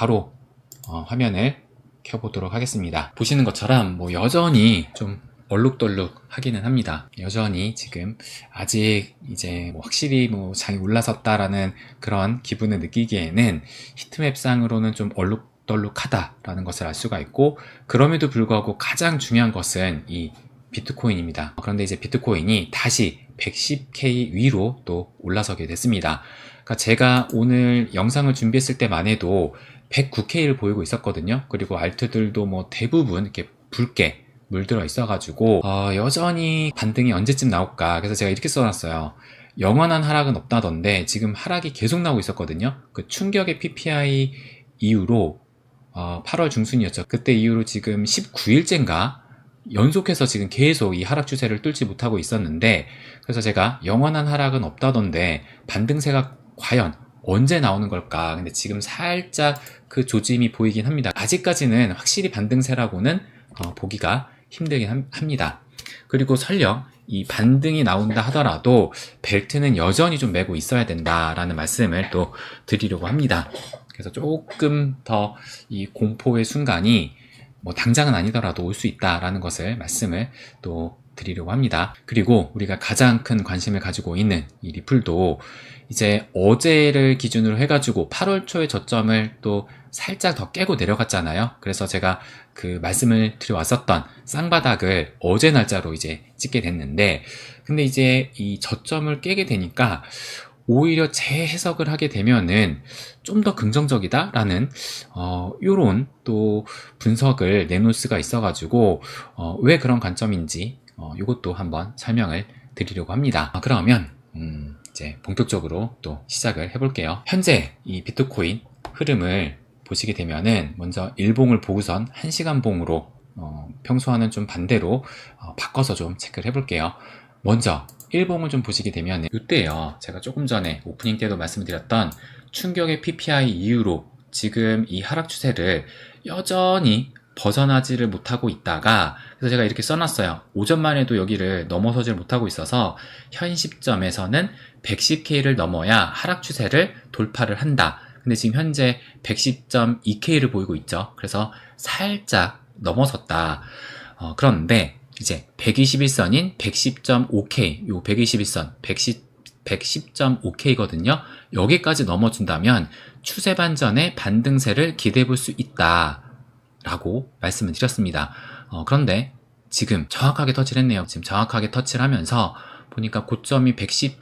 바로 어, 화면을 켜보도록 하겠습니다. 보시는 것처럼 뭐 여전히 좀 얼룩덜룩 하기는 합니다. 여전히 지금 아직 이제 뭐 확실히 뭐 장이 올라섰다라는 그런 기분을 느끼기에는 히트맵상으로는 좀 얼룩덜룩하다라는 것을 알 수가 있고 그럼에도 불구하고 가장 중요한 것은 이 비트코인입니다. 그런데 이제 비트코인이 다시 110K 위로 또 올라서게 됐습니다. 그러니까 제가 오늘 영상을 준비했을 때만 해도 109K를 보이고 있었거든요. 그리고 알트들도 뭐 대부분 이렇게 붉게 물들어 있어가지고 어, 여전히 반등이 언제쯤 나올까? 그래서 제가 이렇게 써놨어요. 영원한 하락은 없다던데 지금 하락이 계속 나오고 있었거든요. 그 충격의 PPI 이후로 어, 8월 중순이었죠. 그때 이후로 지금 19일째인가? 연속해서 지금 계속 이 하락 추세를 뚫지 못하고 있었는데 그래서 제가 영원한 하락은 없다던데 반등세가 과연 언제 나오는 걸까 근데 지금 살짝 그 조짐이 보이긴 합니다 아직까지는 확실히 반등세라고는 어, 보기가 힘들긴 합니다. 그리고 설령 이 반등이 나온다 하더라도 벨트는 여전히 좀 메고 있어야 된다라는 말씀을 또 드리려고 합니다. 그래서 조금 더 이 공포의 순간이 뭐 당장은 아니더라도 올 수 있다라는 것을 말씀을 또 드리려고 합니다. 그리고 우리가 가장 큰 관심을 가지고 있는 이 리플도 이제 어제를 기준으로 해가지고 8월 초에 저점을 또 살짝 더 깨고 내려갔잖아요. 그래서 제가 그 말씀을 드려왔었던 쌍바닥을 어제 날짜로 이제 찍게 됐는데, 근데 이제 이 저점을 깨게 되니까 오히려 재해석을 하게 되면은 좀 더 긍정적이다라는 어 요런 또 분석을 내놓을 수가 있어가지고 어, 왜 그런 관점인지 어, 이것도 한번 설명을 드리려고 합니다. 아, 그러면 음, 이제 본격적으로 또 시작을 해볼게요. 현재 이 비트코인 흐름을 보시게 되면은 먼저 일봉을 보고선 1시간 봉으로 어, 평소와는 좀 반대로 어, 바꿔서 좀 체크를 해볼게요. 먼저 일봉을 좀 보시게 되면 이때요 제가 조금 전에 오프닝 때도 말씀드렸던 충격의 PPI 이후로 지금 이 하락 추세를 여전히 벗어나지를 못하고 있다가 그래서 제가 이렇게 써놨어요. 오전만 해도 여기를 넘어서질 못하고 있어서 현 시점에서는 110K를 넘어야 하락 추세를 돌파를 한다. 근데 지금 현재 110.2K를 보이고 있죠. 그래서 살짝 넘어섰다. 어, 그런데 이제 121선인 110.5K, 요 121선 110, 110.5K거든요. 여기까지 넘어준다면 추세 반전의 반등세를 기대해 볼 수 있다. 라고 말씀을 드렸습니다. 어, 그런데 지금 정확하게 터치를 했네요. 지금 정확하게 터치를 하면서 보니까 고점이 110,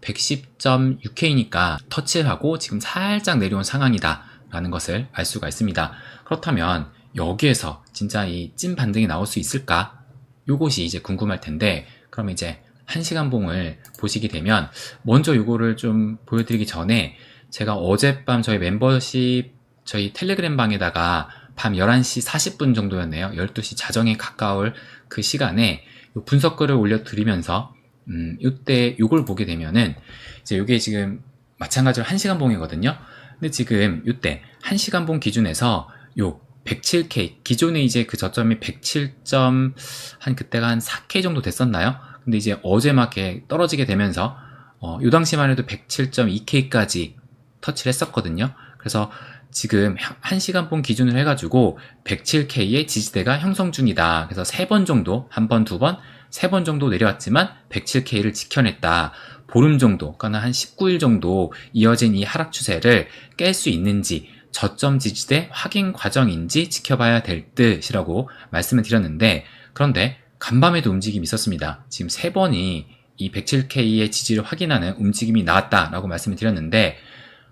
110.6K니까 터치를 하고 지금 살짝 내려온 상황이다. 라는 것을 알 수가 있습니다. 그렇다면 여기에서 진짜 이 찐 반등이 나올 수 있을까? 요것이 이제 궁금할 텐데, 그럼 이제 1시간 봉을 보시게 되면, 먼저 요거를 좀 보여드리기 전에, 제가 어젯밤 저희 멤버십, 저희 텔레그램 방에다가 밤 11시 40분 정도였네요. 12시 자정에 가까울 그 시간에 분석글을 올려드리면서 음, 이때 요걸 보게 되면은 이제 요게 지금 마찬가지로 1시간 봉이거든요. 근데 지금 이때 1시간 봉 기준에서 요 107K 기존에 이제 그 저점이 107점 한 그때가 한 4K 정도 됐었나요? 근데 이제 어제 막게 떨어지게 되면서 어, 요 당시만 해도 107.2K까지 터치를 했었거든요. 그래서 지금 1시간 본 기준으로 해가지고 107K의 지지대가 형성 중이다. 그래서 3번 정도, 한 번, 두 번, 세 번 정도 내려왔지만 107K를 지켜냈다. 보름 정도, 그러니까 한 19일 정도 이어진 이 하락 추세를 깰 수 있는지 저점 지지대 확인 과정인지 지켜봐야 될 듯이라고 말씀을 드렸는데 그런데 간밤에도 움직임이 있었습니다. 지금 세 번이 이 107K의 지지를 확인하는 움직임이 나왔다라고 말씀을 드렸는데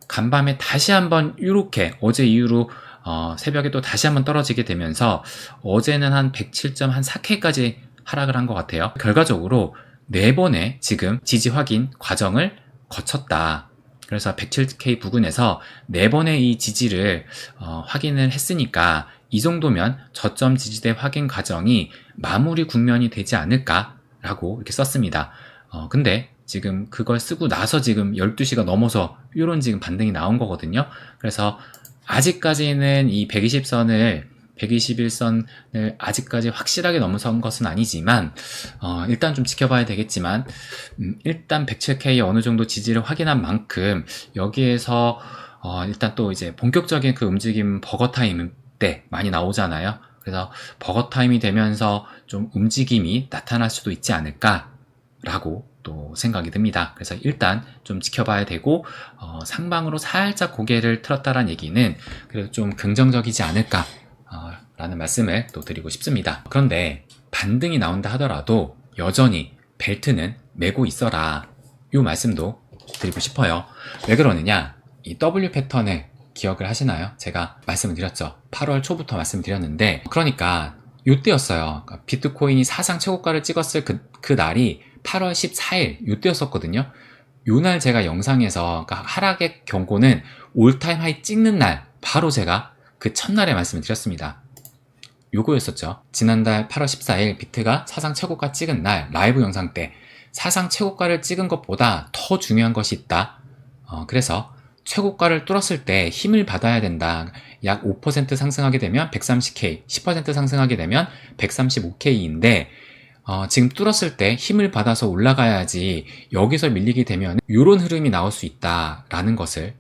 간밤에 다시 한번 이렇게 어제 이후로 어, 새벽에 또 다시 한번 떨어지게 되면서 어제는 한 107.4K까지 하락을 한 것 같아요. 결과적으로 네 번의 지금 지지 확인 과정을 거쳤다. 그래서 107K 부근에서 네 번의 이 지지를 어, 확인을 했으니까 이 정도면 저점 지지대 확인 과정이 마무리 국면이 되지 않을까라고 이렇게 썼습니다. 어, 근데 지금 그걸 쓰고 나서 지금 12시가 넘어서 이런 지금 반등이 나온 거거든요. 그래서 아직까지는 이 120선을 121선을 아직까지 확실하게 넘어선 것은 아니지만 어, 일단 좀 지켜봐야 되겠지만 음, 일단 107K 어느 정도 지지를 확인한 만큼 여기에서 어, 일단 또 이제 본격적인 그 움직임 버거 타임 때 많이 나오잖아요. 그래서 버거 타임이 되면서 좀 움직임이 나타날 수도 있지 않을까라고 또 생각이 듭니다. 그래서 일단 좀 지켜봐야 되고 어, 상방으로 살짝 고개를 틀었다는 얘기는 그래도 좀 긍정적이지 않을까 어, 라는 말씀을 또 드리고 싶습니다. 그런데 반등이 나온다 하더라도 여전히 벨트는 메고 있어라. 이 말씀도 드리고 싶어요. 왜 그러느냐? 이 W 패턴을 기억을 하시나요? 제가 말씀을 드렸죠. 8월 초부터 말씀드렸는데, 그러니까 요때였어요. 그러니까 비트코인이 사상 최고가를 찍었을 그, 그 날이 8월 14일 요때였었거든요. 요 날 제가 영상에서 그러니까 하락의 경고는 올타임 하이 찍는 날 바로 제가 그 첫날에 말씀을 드렸습니다. 요거였었죠. 지난달 8월 14일 비트가 사상 최고가 찍은 날 라이브 영상 때 사상 최고가를 찍은 것보다 더 중요한 것이 있다. 어, 그래서 최고가를 뚫었을 때 힘을 받아야 된다. 약 5% 상승하게 되면 130K, 10% 상승하게 되면 135K인데 어, 지금 뚫었을 때 힘을 받아서 올라가야지 여기서 밀리게 되면 이런 흐름이 나올 수 있다라는 것을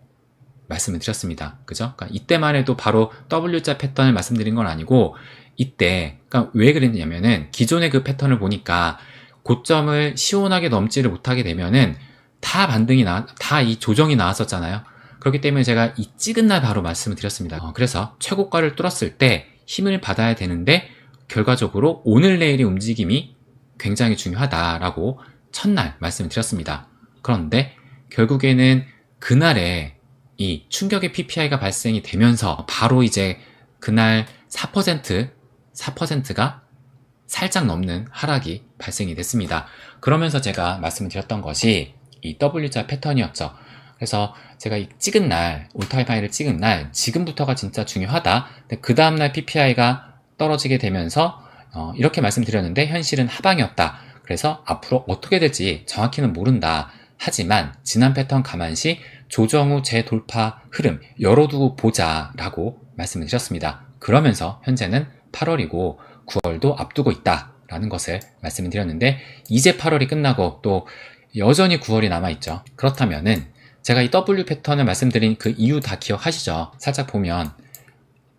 말씀을 드렸습니다. 그죠? 그러니까 이때만 해도 바로 W자 패턴을 말씀드린 건 아니고 이때 그러니까 왜 그랬냐면은 기존의 그 패턴을 보니까 고점을 시원하게 넘지를 못하게 되면은 다 반등이 나, 다 이 조정이 나왔었잖아요. 그렇기 때문에 제가 이 찍은 날 바로 말씀을 드렸습니다. 어, 그래서 최고가를 뚫었을 때 힘을 받아야 되는데 결과적으로 오늘 내일의 움직임이 굉장히 중요하다라고 첫날 말씀을 드렸습니다. 그런데 결국에는 그날에 이 충격의 PPI가 발생이 되면서 바로 이제 그날 4% 4%가 살짝 넘는 하락이 발생이 됐습니다. 그러면서 제가 말씀을 드렸던 것이 이 W자 패턴이었죠. 그래서 제가 이 찍은 날, 올타임 하이를 찍은 날, 지금부터가 진짜 중요하다. 그 다음날 PPI가 떨어지게 되면서 어, 이렇게 말씀드렸는데 현실은 하방이었다. 그래서 앞으로 어떻게 될지 정확히는 모른다. 하지만 지난 패턴 감안시 조정 후 재돌파 흐름 열어두고 보자라고 말씀을 드렸습니다. 그러면서 현재는 8월이고 9월도 앞두고 있다 라는 것을 말씀을 드렸는데 이제 8월이 끝나고 또 여전히 9월이 남아있죠. 그렇다면은 제가 이 W 패턴을 말씀드린 그 이유 다 기억하시죠? 살짝 보면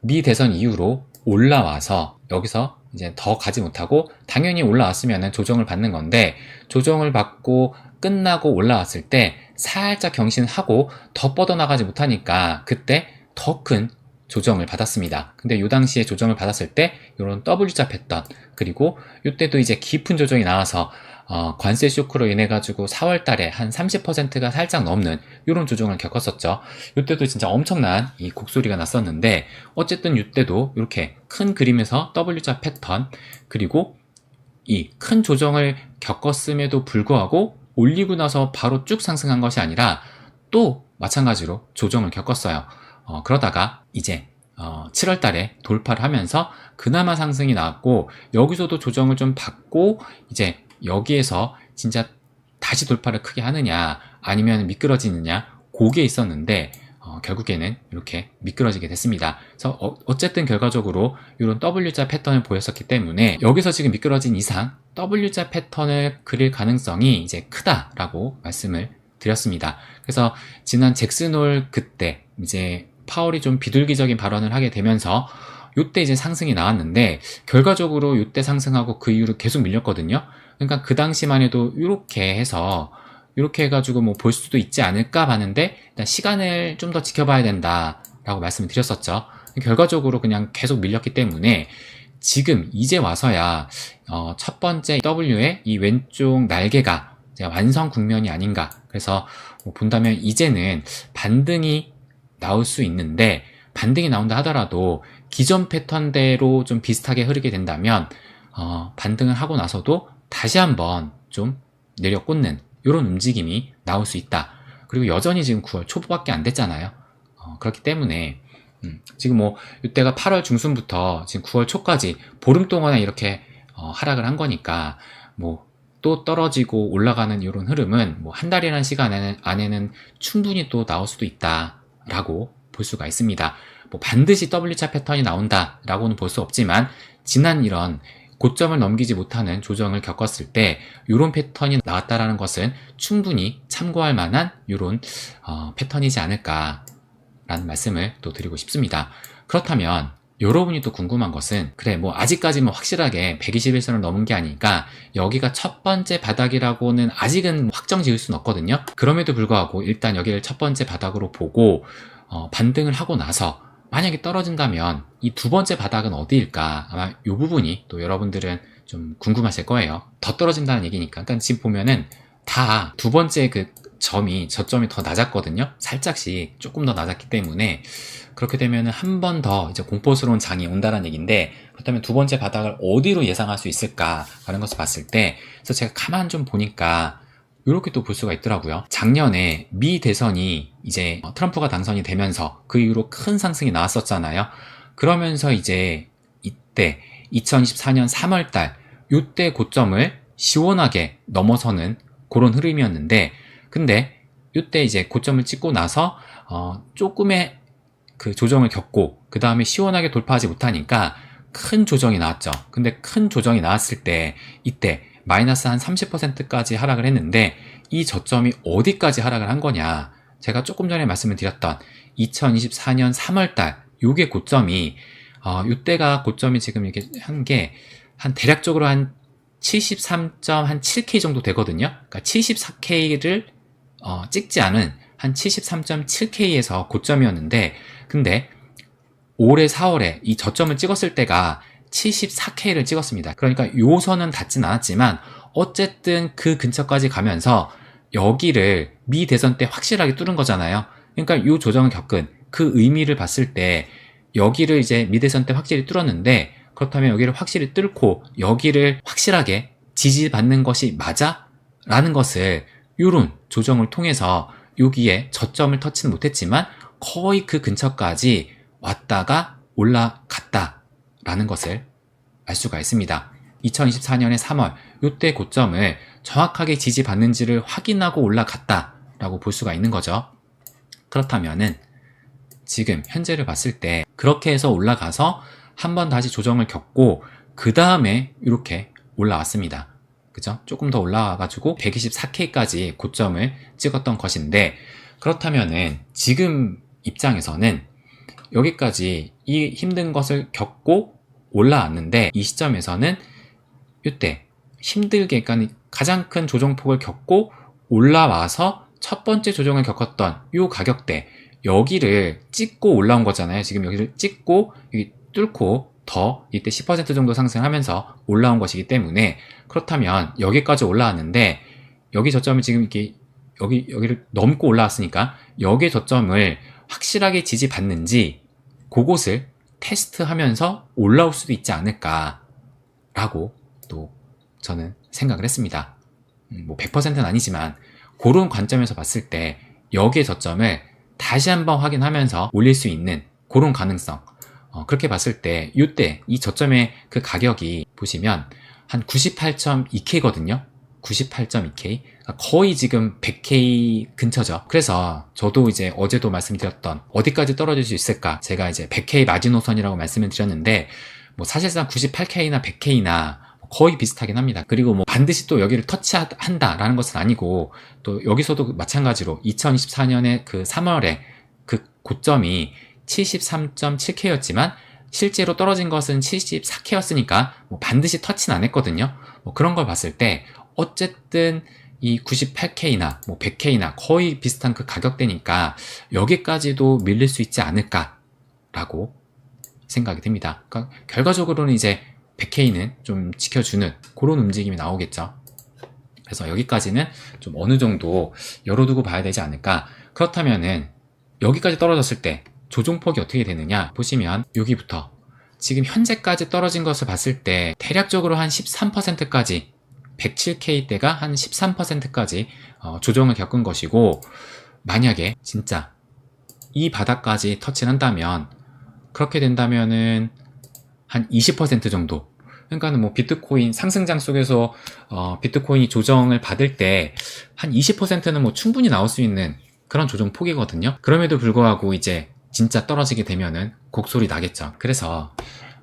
미 대선 이후로 올라와서 여기서 이제 더 가지 못하고 당연히 올라왔으면 조정을 받는 건데 조정을 받고 끝나고 올라왔을 때 살짝 경신하고 더 뻗어나가지 못하니까 그때 더 큰 조정을 받았습니다. 근데 이 당시에 조정을 받았을 때 이런 W자 패턴 그리고 이때도 이제 깊은 조정이 나와서 어, 관세 쇼크로 인해 가지고 4월 달에 한 30%가 살짝 넘는 이런 조정을 겪었었죠. 이때도 진짜 엄청난 이 곡소리가 났었는데 어쨌든 이때도 이렇게 큰 그림에서 W자 패턴 그리고 이 큰 조정을 겪었음에도 불구하고 올리고 나서 바로 쭉 상승한 것이 아니라 또 마찬가지로 조정을 겪었어요. 어, 그러다가 이제 어, 7월 달에 돌파를 하면서 그나마 상승이 나왔고 여기서도 조정을 좀 받고 이제 여기에서 진짜 다시 돌파를 크게 하느냐 아니면 미끄러지느냐 그게 있었는데 어, 결국에는 이렇게 미끄러지게 됐습니다. 그래서 어, 쨌든 결과적으로 이런 W자 패턴을 보였었기 때문에 여기서 지금 미끄러진 이상 W자 패턴을 그릴 가능성이 이제 크다라고 말씀을 드렸습니다. 그래서 지난 잭슨홀 그때 이제 파월이 좀 비둘기적인 발언을 하게 되면서 요때 이제 상승이 나왔는데 결과적으로 요때 상승하고 그 이후로 계속 밀렸거든요. 그러니까 그 당시만 해도 이렇게 해서 이렇게 해가지고 뭐 볼 수도 있지 않을까 봤는데 일단 시간을 좀 더 지켜봐야 된다라고 말씀을 드렸었죠. 결과적으로 그냥 계속 밀렸기 때문에 지금 이제 와서야 어, 첫 번째 W의 이 왼쪽 날개가 완성 국면이 아닌가. 그래서 뭐 본다면 이제는 반등이 나올 수 있는데 반등이 나온다 하더라도 기존 패턴대로 좀 비슷하게 흐르게 된다면 어, 반등을 하고 나서도 다시 한번 좀 내려 꽂는 이런 움직임이 나올 수 있다. 그리고 여전히 지금 9월 초보밖에 안 됐잖아요. 어, 그렇기 때문에 음, 지금 뭐 이때가 8월 중순부터 지금 9월 초까지 보름 동안에 이렇게 어, 하락을 한 거니까 뭐 또 떨어지고 올라가는 이런 흐름은 뭐 한 달이라는 시간 안에는 충분히 또 나올 수도 있다 라고 볼 수가 있습니다. 뭐 반드시 W차 패턴이 나온다 라고는 볼 수 없지만 지난 이런 고점을 넘기지 못하는 조정을 겪었을 때 이런 패턴이 나왔다라는 것은 충분히 참고할 만한 이런 어, 패턴이지 않을까 라는 말씀을 또 드리고 싶습니다. 그렇다면 여러분이 또 궁금한 것은 그래 뭐 아직까지 뭐 확실하게 121선을 넘은 게 아니니까 여기가 첫 번째 바닥이라고는 아직은 확정 지을 수는 없거든요. 그럼에도 불구하고 일단 여기를 첫 번째 바닥으로 보고 어, 반등을 하고 나서 만약에 떨어진다면 이 두 번째 바닥은 어디일까 아마 이 부분이 또 여러분들은 좀 궁금하실 거예요. 더 떨어진다는 얘기니까. 그러니까 지금 보면은 다 두 번째 그 점이 저점이 더 낮았거든요. 살짝씩 조금 더 낮았기 때문에 그렇게 되면은 한번 더 이제 공포스러운 장이 온다는 얘기인데 그렇다면 두 번째 바닥을 어디로 예상할 수 있을까 라는 것을 봤을 때 그래서 제가 가만 좀 보니까 이렇게 또 볼 수가 있더라고요. 작년에 미 대선이 이제 트럼프가 당선이 되면서 그 이후로 큰 상승이 나왔었잖아요. 그러면서 이제 이때 2024년 3월달 이때 고점을 시원하게 넘어서는 그런 흐름이었는데 근데 이때 이제 고점을 찍고 나서 어 조금의 그 조정을 겪고 그 다음에 시원하게 돌파하지 못하니까 큰 조정이 나왔죠. 근데 큰 조정이 나왔을 때 이때 마이너스 한 30%까지 하락을 했는데 이 저점이 어디까지 하락을 한 거냐? 제가 조금 전에 말씀을 드렸던 2024년 3월달 요게 고점이 어 요때가 고점이 지금 이렇게 한 게 한 대략적으로 한 73.7K 정도 되거든요. 그러니까 74K를 어, 찍지 않은 한 73.7K에서 고점이었는데 근데 올해 4월에 이 저점을 찍었을 때가 74K를 찍었습니다. 그러니까 요 선은 닿진 않았지만 어쨌든 그 근처까지 가면서 여기를 미 대선 때 확실하게 뚫은 거잖아요. 그러니까 요 조정을 겪은 그 의미를 봤을 때 여기를 이제 미 대선 때 확실히 뚫었는데 그렇다면 여기를 확실히 뚫고 여기를 확실하게 지지받는 것이 맞아? 라는 것을 요런 조정을 통해서 여기에 저점을 터치는 못했지만 거의 그 근처까지 왔다가 올라갔다 라는 것을 알 수가 있습니다. 2024년의 3월 요때 고점을 정확하게 지지받는지를 확인하고 올라갔다 라고 볼 수가 있는 거죠. 그렇다면은 지금 현재를 봤을 때 그렇게 해서 올라가서 한 번 다시 조정을 겪고 그 다음에 이렇게 올라왔습니다. 그죠? 조금 더 올라와가지고 124K까지 고점을 찍었던 것인데 그렇다면은 지금 입장에서는 여기까지 이 힘든 것을 겪고 올라왔는데 이 시점에서는 이때 힘들게 그러니까 가장 큰 조정폭을 겪고 올라와서 첫 번째 조정을 겪었던 이 가격대 여기를 찍고 올라온 거잖아요. 지금 여기를 찍고 여기 뚫고 더 이때 10% 정도 상승하면서 올라온 것이기 때문에 그렇다면 여기까지 올라왔는데 여기 저점을 지금 이렇게 여기 여기를 넘고 올라왔으니까 여기 저점을 확실하게 지지받는지 그곳을 테스트하면서 올라올 수도 있지 않을까라고 또 저는 생각을 했습니다. 음, 뭐 100%는 아니지만 그런 관점에서 봤을 때 여기의 저점을 다시 한번 확인하면서 올릴 수 있는 그런 가능성 어, 그렇게 봤을 때 이때 이 저점의 그 가격이 보시면 한 98.2K거든요. 98.2K. 거의 지금 100K 근처죠. 그래서 저도 이제 어제도 말씀드렸던 어디까지 떨어질 수 있을까? 제가 이제 100K 마지노선이라고 말씀을 드렸는데 뭐 사실상 98K나 100K나 거의 비슷하긴 합니다. 그리고 뭐 반드시 또 여기를 터치한다라는 것은 아니고 또 여기서도 마찬가지로 2024년에 그 3월에 그 고점이 73.7K였지만 실제로 떨어진 것은 74K였으니까 뭐 반드시 터치는 안 했거든요. 뭐 그런 걸 봤을 때 어쨌든 이 98K나 뭐 100K나 거의 비슷한 그 가격대니까 여기까지도 밀릴 수 있지 않을까라고 생각이 듭니다. 그러니까 결과적으로는 이제 100K는 좀 지켜주는 그런 움직임이 나오겠죠. 그래서 여기까지는 좀 어느 정도 열어두고 봐야 되지 않을까. 그렇다면은 여기까지 떨어졌을 때 조종폭이 어떻게 되느냐 보시면 여기부터 지금 현재까지 떨어진 것을 봤을 때 대략적으로 한 13%까지 107K대가 한 13%까지 어, 조정을 겪은 것이고 만약에 진짜 이 바닥까지 터치를 한다면 그렇게 된다면은 한 20% 정도 그러니까는 뭐 비트코인 상승장 속에서 어, 비트코인이 조정을 받을 때 한 20%는 뭐 충분히 나올 수 있는 그런 조정 폭이거든요. 그럼에도 불구하고 이제 진짜 떨어지게 되면은 곡소리 나겠죠. 그래서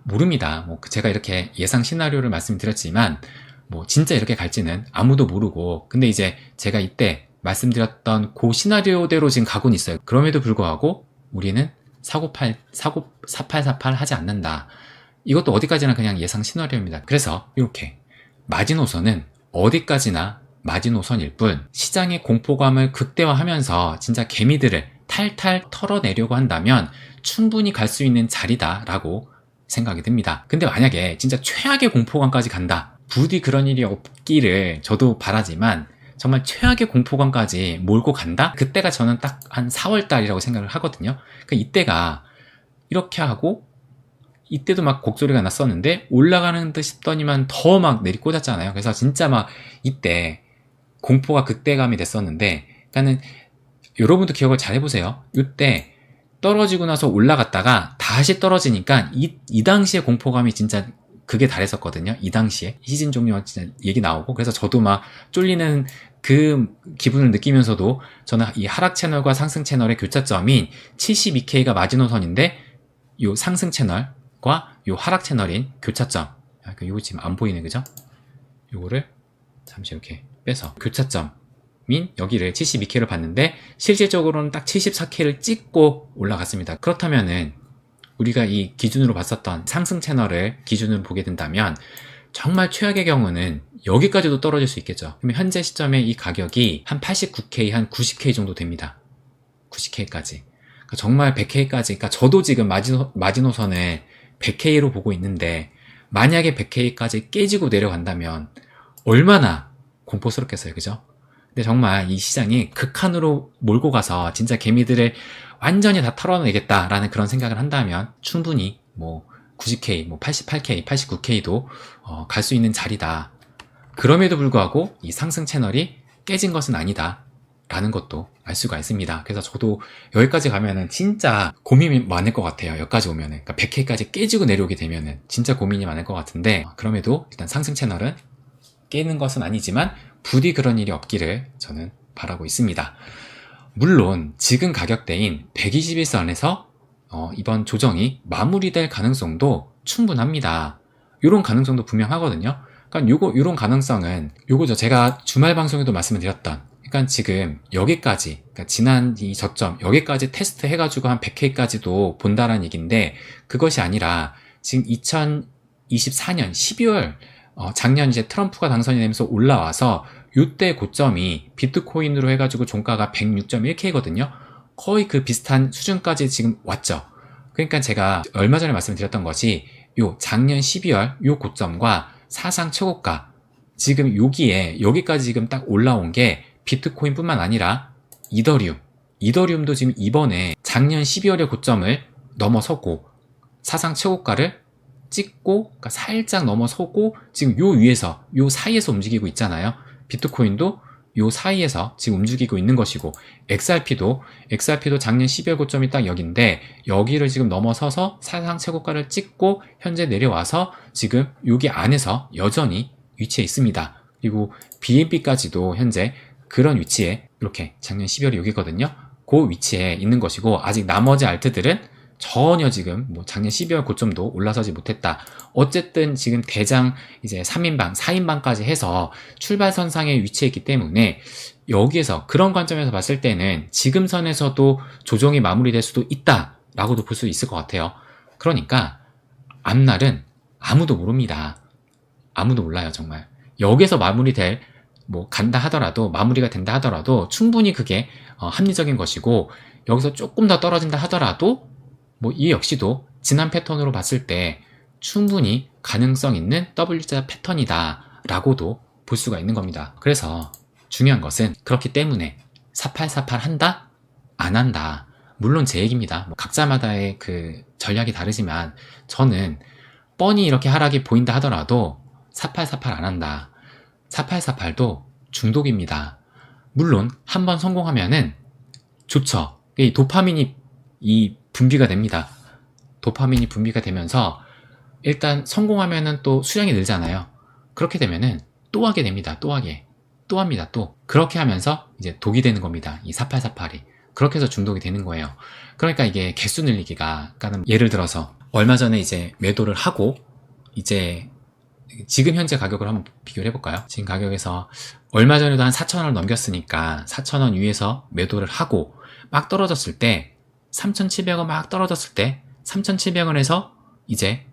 모릅니다. 뭐 제가 이렇게 예상 시나리오를 말씀드렸지만 뭐 진짜 이렇게 갈지는 아무도 모르고 근데 이제 제가 이때 말씀드렸던 그 시나리오대로 지금 가고는 있어요. 그럼에도 불구하고 우리는 사고팔, 사고, 사팔사팔 하지 않는다. 이것도 어디까지나 그냥 예상 시나리오입니다. 그래서 이렇게 마지노선은 어디까지나 마지노선일 뿐 시장의 공포감을 극대화하면서 진짜 개미들을 탈탈 털어내려고 한다면 충분히 갈 수 있는 자리다라고 생각이 듭니다. 근데 만약에 진짜 최악의 공포감까지 간다. 부디 그런 일이 없기를 저도 바라지만 정말 최악의 공포감까지 몰고 간다? 그때가 저는 딱 한 4월 달이라고 생각을 하거든요. 그러니까 이때가 이렇게 하고 이때도 막 곡소리가 났었는데 올라가는 듯 싶더니만 더 막 내리꽂았잖아요. 그래서 진짜 막 이때 공포가 극대감이 됐었는데 그러니까는 여러분도 기억을 잘 해보세요. 이때 떨어지고 나서 올라갔다가 다시 떨어지니까 이, 이 당시에 공포감이 진짜 그게 달했었거든요. 이 당시에 시즌 종료 진짜 얘기 나오고 그래서 저도 막 쫄리는 그 기분을 느끼면서도 저는 이 하락 채널과 상승 채널의 교차점인 72K가 마지노선인데 요 상승 채널과 요 하락 채널인 교차점 아, 그 이거 지금 안 보이네 그죠? 요거를 잠시 이렇게 빼서 교차점인 여기를 72K를 봤는데 실질적으로는 딱 74K를 찍고 올라갔습니다. 그렇다면은 우리가 이 기준으로 봤었던 상승 채널을 기준으로 보게 된다면 정말 최악의 경우는 여기까지도 떨어질 수 있겠죠. 그러면 현재 시점에 이 가격이 한 89K, 한 90K 정도 됩니다. 90K까지. 그러니까 정말 100K까지. 그러니까 저도 지금 마지노, 마지노선을 100K로 보고 있는데 만약에 100K까지 깨지고 내려간다면 얼마나 공포스럽겠어요. 그죠? 근데 정말 이 시장이 극한으로 몰고 가서 진짜 개미들을 완전히 다 털어내겠다라는 그런 생각을 한다면 충분히 뭐 90K, 뭐 88K, 89K도 어, 갈 수 있는 자리다. 그럼에도 불구하고 이 상승 채널이 깨진 것은 아니다. 라는 것도 알 수가 있습니다. 그래서 저도 여기까지 가면은 진짜 고민이 많을 것 같아요. 여기까지 오면은. 그러니까 100K까지 깨지고 내려오게 되면은 진짜 고민이 많을 것 같은데, 그럼에도 일단 상승 채널은 깨는 것은 아니지만 부디 그런 일이 없기를 저는 바라고 있습니다. 물론 지금 가격대인 121선에서 어, 이번 조정이 마무리될 가능성도 충분합니다. 이런 가능성도 분명하거든요. 그러니까 요거 요런 가능성은 요거죠. 제가 주말 방송에도 말씀을 드렸던. 그러니까 지금 여기까지 그러니까 지난 이 저점 여기까지 테스트 해가지고 한 100K까지도 본다라는 얘기인데 그것이 아니라 지금 2024년 12월 어, 작년 이제 트럼프가 당선이 되면서 올라와서 요때 고점이 비트코인으로 해가지고 종가가 106.1K거든요. 거의 그 비슷한 수준까지 지금 왔죠. 그러니까 제가 얼마 전에 말씀드렸던 것이 요 작년 12월 요 고점과 사상 최고가 지금 여기에 여기까지 지금 딱 올라온 게 비트코인뿐만 아니라 이더리움 이더리움도 지금 이번에 작년 12월의 고점을 넘어섰고 사상 최고가를 찍고 그러니까 살짝 넘어서고 지금 요 위에서 요 사이에서 움직이고 있잖아요. 비트코인도 요 사이에서 지금 움직이고 있는 것이고 XRP도 XRP도 작년 12월 고점이 딱 여기인데 여기를 지금 넘어서서 사상 최고가를 찍고 현재 내려와서 지금 여기 안에서 여전히 위치해 있습니다. 그리고 BNB까지도 현재 그런 위치에 이렇게 작년 12월에 여기거든요. 그 위치에 있는 것이고 아직 나머지 알트들은 전혀 지금 뭐 작년 12월 고점도 올라서지 못했다. 어쨌든 지금 대장 이제 3인방, 4인방까지 해서 출발선상에 위치했기 때문에 여기에서 그런 관점에서 봤을 때는 지금 선에서도 조정이 마무리될 수도 있다 라고도 볼 수 있을 것 같아요. 그러니까 앞날은 아무도 모릅니다. 아무도 몰라요, 정말. 여기서 마무리될 뭐 간다 하더라도 마무리가 된다 하더라도 충분히 그게 어, 합리적인 것이고 여기서 조금 더 떨어진다 하더라도 뭐 이 역시도 지난 패턴으로 봤을 때 충분히 가능성 있는 W자 패턴이다 라고도 볼 수가 있는 겁니다. 그래서 중요한 것은 그렇기 때문에 4848 한다? 안 한다. 물론 제 얘기입니다. 뭐 각자마다의 그 전략이 다르지만 저는 뻔히 이렇게 하락이 보인다 하더라도 4848 안 한다. 4848도 중독입니다. 물론 한 번 성공하면은 좋죠. 이 도파민이 이 분비가 됩니다. 도파민이 분비가 되면서 일단 성공하면은 또 수량이 늘잖아요. 그렇게 되면은 또 하게 됩니다. 또 하게. 또 합니다. 또. 그렇게 하면서 이제 독이 되는 겁니다. 이 4848이. 그렇게 해서 중독이 되는 거예요. 그러니까 이게 개수 늘리기가, 그러니까 예를 들어서 얼마 전에 이제 매도를 하고 이제 지금 현재 가격을 한번 비교를 해볼까요? 지금 가격에서 얼마 전에도 한 4,000원을 넘겼으니까 4,000원 위에서 매도를 하고 막 떨어졌을 때 3,700원 막 떨어졌을 때 3,700원에서 이제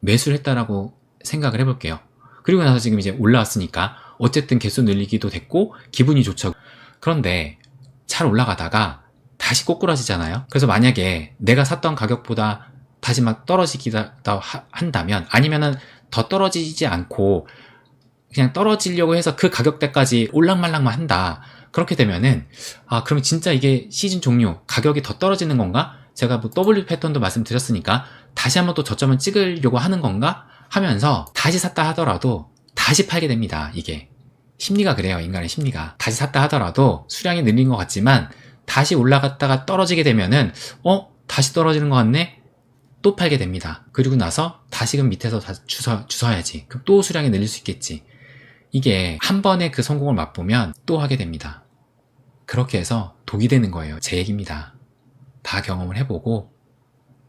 매수를 했다라고 생각을 해볼게요. 그리고 나서 지금 이제 올라왔으니까 어쨌든 개수 늘리기도 됐고 기분이 좋죠. 그런데 잘 올라가다가 다시 꼬꾸라지잖아요. 그래서 만약에 내가 샀던 가격보다 다시 막 떨어지기다 하- 한다면 아니면은 더 떨어지지 않고 그냥 떨어지려고 해서 그 가격대까지 올락말락만 한다. 그렇게 되면은 아 그러면 진짜 이게 시즌 종료 가격이 더 떨어지는 건가? 제가 뭐 W 패턴도 말씀드렸으니까 다시 한번 또 저점을 찍으려고 하는 건가? 하면서 다시 샀다 하더라도 다시 팔게 됩니다. 이게 심리가 그래요. 인간의 심리가 다시 샀다 하더라도 수량이 늘린 것 같지만 다시 올라갔다가 떨어지게 되면은 어 다시 떨어지는 것 같네. 또 팔게 됩니다. 그리고 나서 다시금 밑에서 다 주서, 주서야지. 그럼 또 수량이 늘릴 수 있겠지. 이게 한 번의 그 성공을 맛보면 또 하게 됩니다. 그렇게 해서 독이 되는 거예요. 제 얘기입니다. 다 경험을 해보고,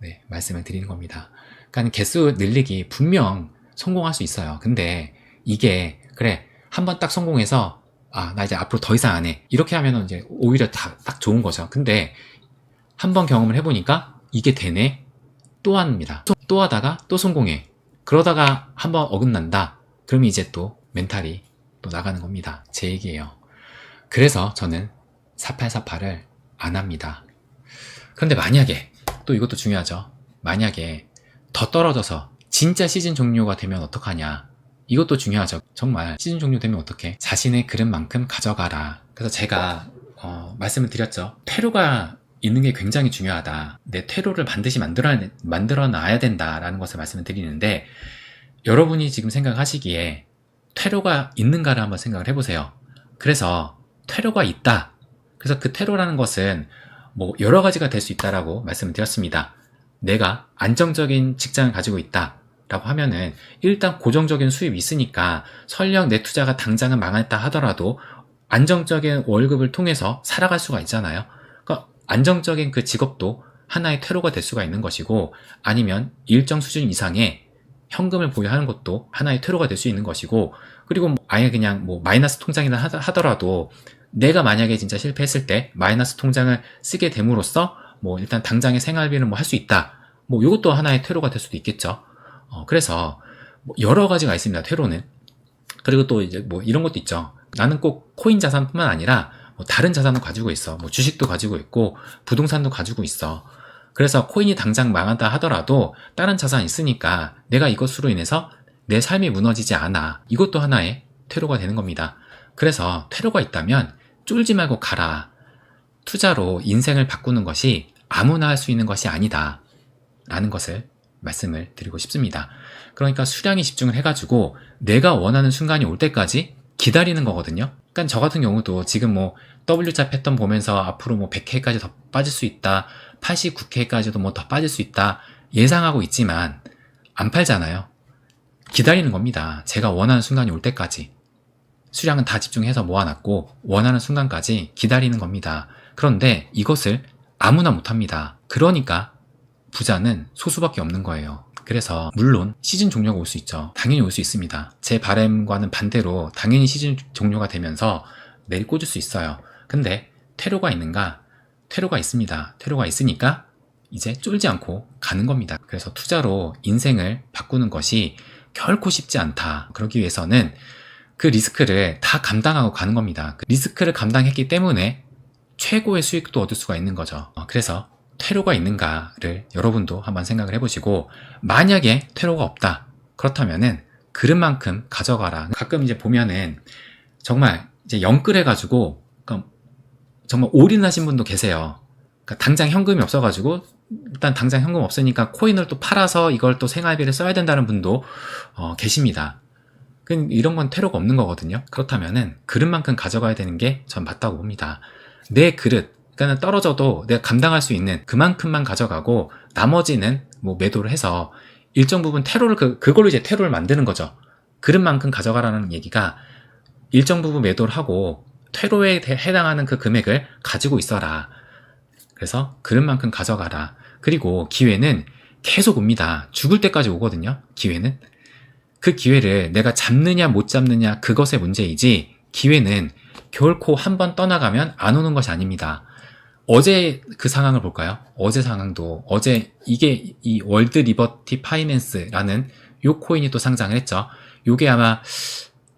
네, 말씀을 드리는 겁니다. 그러니까 개수 늘리기 분명 성공할 수 있어요. 근데 이게, 그래, 한 번 딱 성공해서, 아, 나 이제 앞으로 더 이상 안 해. 이렇게 하면 이제 오히려 다, 딱 좋은 거죠. 근데 한 번 경험을 해보니까 이게 되네? 또 합니다. 또, 또 하다가 또 성공해. 그러다가 한 번 어긋난다. 그러면 이제 또 멘탈이 또 나가는 겁니다. 제 얘기예요. 그래서 저는 4848을 안 합니다. 그런데 만약에 또 이것도 중요하죠. 만약에 더 떨어져서 진짜 시즌 종료가 되면 어떡하냐. 이것도 중요하죠. 정말 시즌 종료되면 어떡해? 자신의 그릇만큼 가져가라. 그래서 제가 어, 말씀을 드렸죠. 퇴로가 있는 게 굉장히 중요하다. 내 퇴로를 반드시 만들어, 만들어 놔야 된다라는 것을 말씀을 드리는데, 여러분이 지금 생각하시기에 퇴로가 있는가를 한번 생각을 해보세요. 그래서 퇴로가 있다. 그래서 그 퇴로라는 것은 뭐 여러 가지가 될 수 있다라고 말씀을 드렸습니다. 내가 안정적인 직장을 가지고 있다. 라고 하면은 일단 고정적인 수입이 있으니까 설령 내 투자가 당장은 망했다 하더라도 안정적인 월급을 통해서 살아갈 수가 있잖아요. 그러니까 안정적인 그 직업도 하나의 퇴로가 될 수가 있는 것이고 아니면 일정 수준 이상의 현금을 보유하는 것도 하나의 퇴로가 될 수 있는 것이고 그리고 뭐 아예 그냥 뭐 마이너스 통장이나 하더- 하더라도 내가 만약에 진짜 실패했을 때 마이너스 통장을 쓰게 됨으로써 뭐 일단 당장의 생활비는 뭐 할 수 있다. 뭐 이것도 하나의 퇴로가 될 수도 있겠죠. 어, 그래서 뭐 여러 가지가 있습니다. 퇴로는. 그리고 또 이제 뭐 이런 것도 있죠. 나는 꼭 코인 자산뿐만 아니라 뭐 다른 자산도 가지고 있어. 뭐 주식도 가지고 있고 부동산도 가지고 있어. 그래서 코인이 당장 망한다 하더라도 다른 자산이 있으니까 내가 이것으로 인해서 내 삶이 무너지지 않아. 이것도 하나의 퇴로가 되는 겁니다. 그래서 퇴로가 있다면 쫄지 말고 가라. 투자로 인생을 바꾸는 것이 아무나 할 수 있는 것이 아니다. 라는 것을 말씀을 드리고 싶습니다. 그러니까 수량이 집중을 해가지고 내가 원하는 순간이 올 때까지 기다리는 거거든요. 그러니까 저 같은 경우도 지금 뭐 W자 패턴 보면서 앞으로 뭐 100K까지 더 빠질 수 있다. 89K까지도 뭐 더 빠질 수 있다. 예상하고 있지만 안 팔잖아요. 기다리는 겁니다. 제가 원하는 순간이 올 때까지. 수량은 다 집중해서 모아놨고 원하는 순간까지 기다리는 겁니다. 그런데 이것을 아무나 못합니다. 그러니까 부자는 소수밖에 없는 거예요. 그래서 물론 시즌 종료가 올 수 있죠. 당연히 올 수 있습니다. 제 바램과는 반대로 당연히 시즌 종료가 되면서 내일 꽂을 수 있어요. 근데 퇴로가 있는가? 퇴로가 있습니다. 퇴로가 있으니까 이제 쫄지 않고 가는 겁니다. 그래서 투자로 인생을 바꾸는 것이 결코 쉽지 않다. 그러기 위해서는 그 리스크를 다 감당하고 가는 겁니다. 그 리스크를 감당했기 때문에 최고의 수익도 얻을 수가 있는 거죠. 어, 그래서 퇴로가 있는가를 여러분도 한번 생각을 해보시고 만약에 퇴로가 없다 그렇다면은 그릇만큼 가져가라 가끔 이제 보면은 정말 이제 영끌해 가지고 그러니까 정말 올인하신 분도 계세요. 그러니까 당장 현금이 없어가지고 일단 당장 현금 없으니까 코인을 또 팔아서 이걸 또 생활비를 써야 된다는 분도 어, 계십니다. 그 이런 건 퇴로가 없는 거거든요. 그렇다면은 그릇만큼 가져가야 되는 게 전 맞다고 봅니다. 내 그릇 그러니까 떨어져도 내가 감당할 수 있는 그만큼만 가져가고 나머지는 뭐 매도를 해서 일정 부분 테러를 그, 그걸로 이제 테러를 만드는 거죠. 그릇만큼 가져가라는 얘기가 일정 부분 매도를 하고 퇴로에 대- 해당하는 그 금액을 가지고 있어라. 그래서 그릇만큼 가져가라. 그리고 기회는 계속 옵니다. 죽을 때까지 오거든요. 기회는. 그 기회를 내가 잡느냐 못 잡느냐 그것의 문제이지 기회는 결코 한 번 떠나가면 안 오는 것이 아닙니다. 어제 그 상황을 볼까요? 어제 상황도 어제 이게 이 월드 리버티 파이낸스라는 요 코인이 또 상장을 했죠. 요게 아마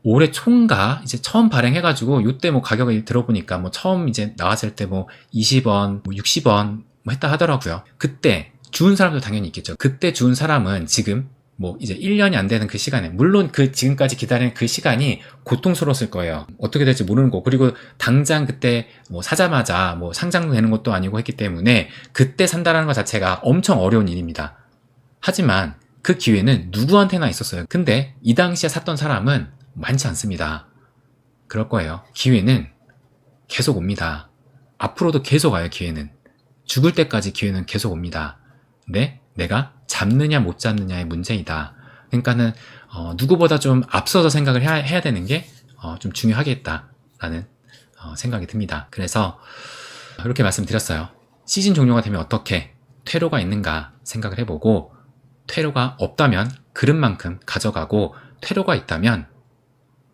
올해 총가 이제 처음 발행해가지고 요때 뭐 가격을 들어보니까 뭐 처음 이제 나왔을 때 뭐 20원, 뭐 60원 뭐 했다 하더라고요. 그때 주운 사람도 당연히 있겠죠. 그때 주운 사람은 지금 뭐 이제 1년이 안 되는 그 시간에 물론 그 지금까지 기다리는 그 시간이 고통스러웠을 거예요. 어떻게 될지 모르는 거. 그리고 당장 그때 뭐 사자마자 뭐 상장되는 것도 아니고 했기 때문에 그때 산다라는 것 자체가 엄청 어려운 일입니다. 하지만 그 기회는 누구한테나 있었어요. 근데 이 당시에 샀던 사람은 많지 않습니다. 그럴 거예요. 기회는 계속 옵니다. 앞으로도 계속 와요, 기회는. 죽을 때까지 기회는 계속 옵니다. 근데 내가 잡느냐 못 잡느냐의 문제이다. 그러니까는 어, 누구보다 좀 앞서서 생각을 해야, 해야 되는 게 어, 좀 중요하겠다라는 어, 생각이 듭니다. 그래서 이렇게 말씀드렸어요. 시즌 종료가 되면 어떻게 퇴로가 있는가 생각을 해보고 퇴로가 없다면 그릇만큼 가져가고 퇴로가 있다면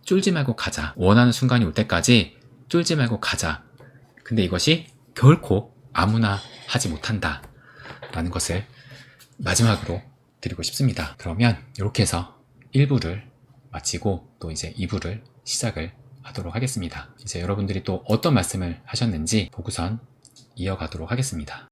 쫄지 말고 가자. 원하는 순간이 올 때까지 쫄지 말고 가자. 근데 이것이 결코 아무나 하지 못한다. 라는 것을 마지막으로 드리고 싶습니다. 그러면 이렇게 해서 1부를 마치고 또 이제 2부를 시작을 하도록 하겠습니다. 이제 여러분들이 또 어떤 말씀을 하셨는지 보고선 이어가도록 하겠습니다.